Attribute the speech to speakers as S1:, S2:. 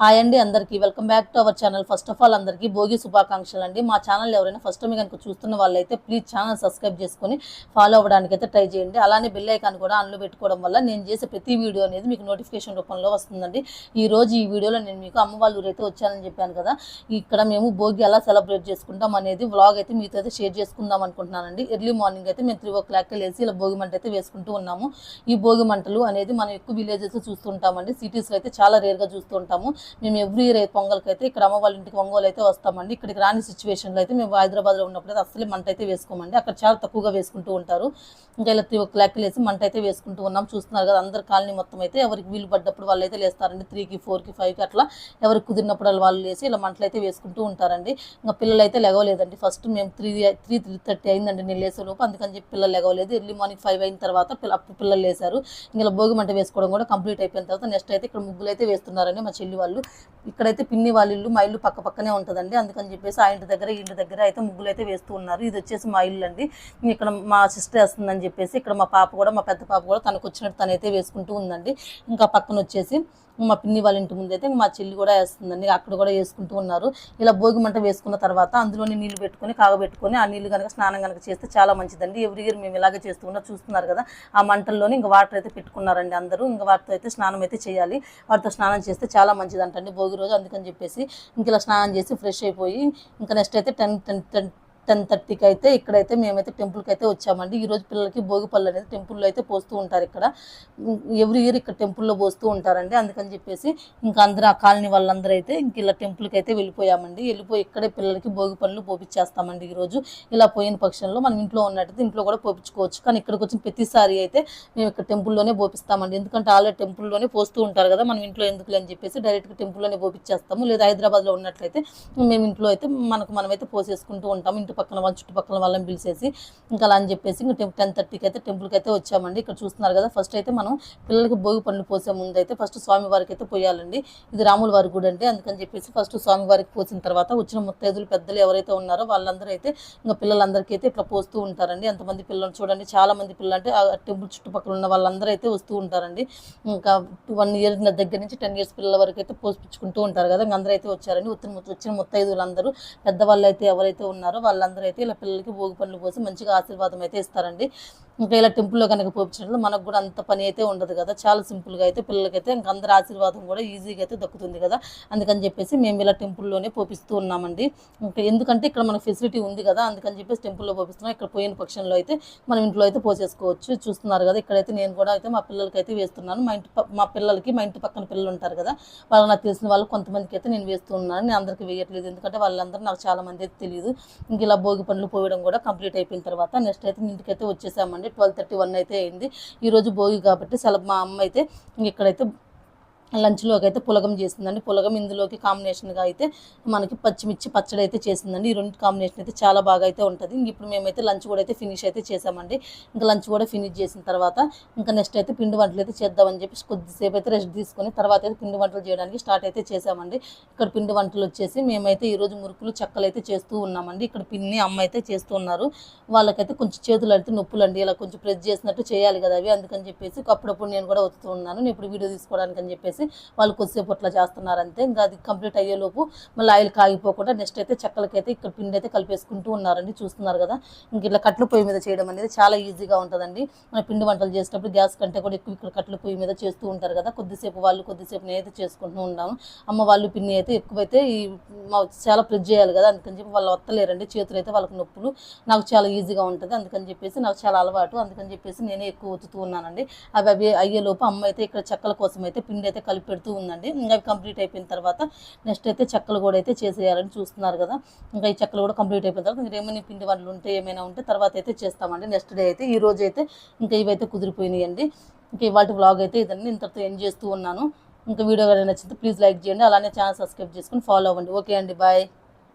S1: Hi అండి అందరికీ. Welcome back to our channel first of all అందరికీ భోగి శుభాకాంక్షలు అండి. మా ఛానల్ ఎవరైనా ఫస్ట్ టైం కనుక చూస్తున్న వాళ్ళైతే ప్లీజ్ ఛానల్ సబ్స్క్రైబ్ చేసుకొని ఫాలో అవ్వడానికి అయితే ట్రై చేయండి. అలానే బెల్ ఐకాన్ కూడా ఆన్లో పెట్టుకోవడం వల్ల నేను చేసే ప్రతి వీడియో అనేది మీకు నోటిఫికేషన్ రూపంలో వస్తుందండి. ఈ రోజు ఈ వీడియోలో నేను మీకు అమ్మ వాళ్ళ ఊరైతే వచ్చానని చెప్పాను కదా. ఇక్కడ మేము భోగి ఎలా సెలబ్రేట్ చేసుకుంటాం అనేది వ్లాగ్ అయితే మీతో అయితే షేర్ చేసుకుందాం అనుకుంటున్నానండి. ఎర్లీ మార్నింగ్ అయితే మేము త్రీ ఓ క్లాక్కి లేసి ఇలా భోగి మంట అయితే వేసుకుంటూ ఉన్నాము. ఈ భోగి మంటలు అనేది మనం ఎక్కువ విలేజెస్ చూస్తుంటామండి. సిటీస్లో అయితే చాలా రేర్గా చూస్తుంటాము. మేము ఎవ్రీ ఇయర్ పొంగల్కి అయితే ఇక్కడ అమ్మ వాళ్ళ ఇంటికి ఒంగోలు అయితే వస్తామండి. ఇక్కడికి రాని సిచ్యువేషన్లో అయితే మేము హైదరాబాద్లో ఉన్నప్పుడు అయితే అసలు మంట అయితే వేసుకోమండి. అక్కడ చాలా తక్కువగా వేసుకుంటూ ఉంటారు. ఇంకా ఇలా త్రీ ఓ క్లాక్కి లేసి మంట అయితే వేసుకుంటూ ఉన్నాం. చూస్తున్నారు కదా అందరు కాలనీ మొత్తం అయితే ఎవరికి వీలు పడ్డప్పుడు వాళ్ళు అయితే లేస్తారండి. త్రీకి ఫోర్కి ఫైవ్కి అట్లా ఎవరికి కుదిరినప్పుడు వాళ్ళు లేసి ఇలా మంటలు అయితే వేసుకుంటూ ఉంటారండి. ఇంకా పిల్లలు అయితే లెగవలేదండి ఫస్ట్ మేము త్రీ త్రీ త్రీ థర్టీ అయిందండి నేను లేసే లోపు. అందుకని చెప్పి పిల్లలు లెగవలేదు ఎర్లీ మార్నింగ్ ఫైవ్ అయిన తర్వాత పిల్ల అప్పుడు పిల్లలు లేసారు ఇంకా భోగి మంట వేసుకోవడం కూడా కంప్లీట్ అయిపోయిన తర్వాత నెక్స్ట్ అయితే ఇక్కడ ముగ్గులు అయితే వేస్తున్నారండి మా చెల్లి వాళ్ళు. ఇక్కడైతే పిన్ని వాళ్ళ ఇల్లు మా ఇల్లు పక్క పక్కనే ఉంటుందండి. అందుకని చెప్పేసి ఆ ఇంటి దగ్గర ఇంటి దగ్గర అయితే ముగ్గులు అయితే వేస్తూ ఉన్నారు. ఇది వచ్చేసి మా ఇల్లు అండి. ఇక్కడ మా సిస్టర్ వేస్తుందని చెప్పేసి ఇక్కడ మా పాప కూడా మా పెద్ద పాప కూడా తనకు వచ్చినట్టు తనైతే వేసుకుంటూ ఉందండి. ఇంకా పక్కన వచ్చేసి మా పిన్ని వాళ్ళ ఇంటి ముందు అయితే మా చెల్లి కూడా వేస్తుందండి. అక్కడ కూడా వేసుకుంటూ ఉన్నారు. ఇలా భోగి మంట వేసుకున్న తర్వాత అందులోని నీళ్ళు పెట్టుకొని కాగబెట్టుకొని ఆ నీళ్ళు కనుక స్నానం కనుక చేస్తే చాలా మంచిదండి. ఎవ్రీ ఇయర్ మేము ఇలాగే చేస్తూ ఉన్నా చూస్తున్నారు కదా. ఆ మంటల్లోని ఇంకా వాటర్ అయితే పెట్టుకున్నారండి అందరూ. ఇంకా వాటితో అయితే స్నానం అయితే చేయాలి. వాటితో స్నానం చేస్తే చాలా మంచిదంటండి భోగి రోజు. అందుకని చెప్పేసి ఇంక ఇలా స్నానం చేసి ఫ్రెష్ అయిపోయి ఇంకా నెక్స్ట్ అయితే టెన్ టెన్ టెన్ టెన్ థర్టీకి అయితే ఇక్కడైతే మేమైతే టెంపుల్కి అయితే వచ్చామండి ఈరోజు పిల్లలకి భోగి పళ్ళు అనేది టెంపుల్లో అయితే పోస్తూ ఉంటారు ఇక్కడ. ఎవ్రీ ఇయర్ ఇక్కడ టెంపుల్లో పోస్తూ ఉంటారండి. అందుకని చెప్పేసి ఇంకా అందరూ ఆ కాలనీ వాళ్ళందరూ అయితే ఇంక ఇలా టెంపుల్కి అయితే వెళ్ళిపోయామండి. వెళ్ళిపోయి ఇక్కడే పిల్లలకి భోగి పళ్ళు పోపించేస్తామండి ఈరోజు ఇలా పోయిన పక్షంలో మనం ఇంట్లో ఉన్నట్టయితే ఇంట్లో కూడా పోపించుకోవచ్చు కానీ ఇక్కడికి వచ్చిన ప్రతిసారి అయితే మేము ఇక్కడ టెంపుల్లోనే పోపిస్తామండి. ఎందుకంటే ఆల్రెడీ టెంపుల్లోనే పోస్తూ ఉంటారు కదా మనం ఇంట్లో ఎందుకు అని చెప్పేసి డైరెక్ట్గా టెంపుల్లోనే పోపించేస్తాము లేదా హైదరాబాద్లో ఉన్నట్లయితే మేము ఇంట్లో అయితే మనకు మనమైతే పోసేసుకుంటూ ఉంటాం ఇంటి పక్కన వాళ్ళ చుట్టుపక్కల వాళ్ళని పిలిచేసి ఇంకా అలా అని చెప్పేసి ఇంకా టెన్ థర్టీకి అయితే టెంపుల్కి అయితే వచ్చామండి. ఇక్కడ చూస్తున్నారు కదా ఫస్ట్ అయితే మనం పిల్లలకి భోగి పండ్లు పోసే ముందు అయితే ఫస్ట్ స్వామివారికి అయితే పోయాలండి. ఇది రాముల వారి గుడి అండి అందుకని చెప్పేసి ఫస్ట్ స్వామివారికి పోసిన తర్వాత వచ్చిన ముత్తైదులు పెద్దలు ఎవరైతే ఉన్నారో వాళ్ళందరూ అయితే ఇంకా పిల్లలందరికీ అయితే ఇట్లా పోస్తూ ఉంటారండి. ఎంతమంది పిల్లలు చూడండి చాలా మంది పిల్లలు అంటే ఆ టెంపుల్ చుట్టుపక్కల ఉన్న వాళ్ళందరూ అయితే వస్తూ ఉంటారండి. ఇంకా వన్ ఇయర్ దగ్గర నుంచి టెన్ ఇయర్స్ పిల్లల వరకు అయితే పోసిపించుకుంటూ ఉంటారు కదా ఇంకా అందరూ అయితే వచ్చారండి. వచ్చిన వచ్చిన ముత్తైదులు అందరూ పెద్దవాళ్ళు అయితే ఎవరైతే ఉన్నారో వాళ్ళందరూ అయితే ఇలా పిల్లలకి భోగి పనులు పోసి మంచిగా ఆశీర్వాదం అయితే ఇస్తారండి. ఇంకా ఇలా టెంపుల్లో కనుక పోపించినట్లు మనకు కూడా అంత పని అయితే ఉండదు కదా. చాలా సింపుల్గా అయితే పిల్లలకైతే ఇంకా అందరి ఆశీర్వాదం కూడా ఈజీగా అయితే దక్కుతుంది కదా. అందుకని చెప్పేసి మేము ఇలా టెంపుల్లోనే పోపిస్తూ ఉన్నామండి. ఇంకా ఎందుకంటే ఇక్కడ మనకు ఫెసిలిటీ ఉంది కదా. అందుకని చెప్పేసి టెంపుల్లో పోపిస్తున్నాం. ఇక్కడ పోయిన పక్షంలో అయితే మనం ఇంట్లో అయితే పోసేసుకోవచ్చు. చూస్తున్నారు కదా ఇక్కడైతే నేను కూడా అయితే మా పిల్లలకి అయితే వేస్తున్నాను. మా ఇంటి ప- మా పిల్లలకి మా ఇంటి పక్కన పిల్లలు ఉంటారు కదా వాళ్ళు నాకు తెలిసిన వాళ్ళు కొంతమందికి అయితే నేను వేస్తూ ఉన్నాను. నేను అందరికీ వేయట్లేదు. ఎందుకంటే వాళ్ళందరూ నాకు చాలా మంది అయితే తెలియదు. ఇంక ఇలా భోగి పనులు పోయడం కూడా కంప్లీట్ అయిపోయిన తర్వాత నెక్స్ట్ అయితే ఇంటికి అయితే వచ్చేసామండి. ట్వెల్వ్ థర్టీ వన్ అయితే అయింది. ఈరోజు భోగి కాబట్టి సెలవు మా అమ్మ అయితే ఇక్కడైతే లంచ్లోకి అయితే పులగం చేసిందండి పులగం ఇందులోకి కాంబినేషన్గా అయితే మనకి పచ్చిమిర్చి పచ్చడి అయితే చేసిందండి ఈ రెండు కాంబినేషన్ అయితే చాలా బాగా అయితే ఉంటుంది. ఇప్పుడు మేమైతే లంచ్ కూడా అయితే ఫినిష్ అయితే చేసామండి. ఇంకా లంచ్ కూడా ఫినిష్ చేసిన తర్వాత ఇంకా నెక్స్ట్ అయితే పిండి వంటలు అయితే చేద్దామని చెప్పి కొద్దిసేపు అయితే రెస్ట్ తీసుకొని తర్వాత అయితే పిండి వంటలు చేయడానికి స్టార్ట్ అయితే చేసామండి. ఇక్కడ పిండి వంటలు వచ్చేసి మేమైతే ఈరోజు మురుకులు చెక్కలు అయితే చేస్తూ ఉన్నామండి. ఇక్కడ పిన్ని అమ్మ అయితే చేస్తూ ఉన్నారు. వాళ్ళకైతే కొంచెం చేతులు అయితే నొప్పులు అండి. ఇలా కొంచెం ప్రెస్ చేసినట్టు చేయాలి కదా అవి. అందుకని చెప్పేసి అప్పుడప్పుడు నేను కూడా వస్తూ ఉన్నాను. ఇప్పుడు వీడియో తీసుకోవడానికి అని చెప్పేసి వాళ్ళు కొద్దిసేపు అట్లా చేస్తున్నారంతే. ఇంకా అది కంప్లీట్ అయ్యేలోపు మళ్ళీ ఆయిల్ కాగిపోకుండా నెక్స్ట్ అయితే చెక్కలకైతే ఇక్కడ పిండి అయితే కలిపేసుకుంటూ ఉన్నారండి. చూస్తున్నారు కదా. ఇంక ఇట్లా కట్ల పొయ్యి మీద చేయడం అనేది చాలా ఈజీగా ఉంటుందండి. మన పిండి వంటలు చేసేటప్పుడు గ్యాస్ కంటే కూడా ఎక్కువ ఇక్కడ కట్ల పొయ్యి మీద చేస్తూ ఉంటారు కదా. కొద్దిసేపు వాళ్ళు కొద్దిసేపు నేనైతే చేసుకుంటూ ఉన్నాను అమ్మ వాళ్ళు పిన్ని అయితే ఎక్కువైతే ఈ మా- చాలా ప్రెజ్ చేయాలి కదా. అందుకని చెప్పి వాళ్ళు వత్తలేరండి. చేతులు అయితే వాళ్ళకి నొప్పులు. నాకు చాలా ఈజీగా ఉంటుంది. అందుకని చెప్పేసి నాకు చాలా అలవాటు. అందుకని చెప్పేసి నేనే ఎక్కువ ఒత్తుతూ ఉన్నానండి. అవి అవి అయ్యేలోపు అమ్మ అయితే ఇక్కడ చెక్కల కోసం అయితే పిండి అయితే కలిపి పెడుతూ ఉందండి. ఇంకా అవి కంప్లీట్ అయిపోయిన తర్వాత నెక్స్ట్ అయితే చెక్కలు కూడా అయితే చేసేయాలని చూస్తున్నారు కదా. ఇంకా ఈ చెక్కలు కూడా కంప్లీట్ అయిపోయిన తర్వాత ఇంకా ఏమైనా పిండి వంటలు ఉంటే ఏమైనా ఉంటే తర్వాత అయితే చేస్తామండి. నెక్స్ట్ డే అయితే ఈ రోజు అయితే ఇంకా ఇవైతే కుదిరిపోయినాయండి. ఇంకా ఇవాళ వ్లాగ్ అయితే ఇదండి ఇంతతో ఎండ్ చేస్తూ ఉన్నాను. ఇంకా వీడియో కానీ నచ్చితే ప్లీజ్ లైక్ చేయండి. అలానే ఛానల్ సబ్స్క్రైబ్ చేసుకొని ఫాలో అవ్వండి. ఓకే అండి బాయ్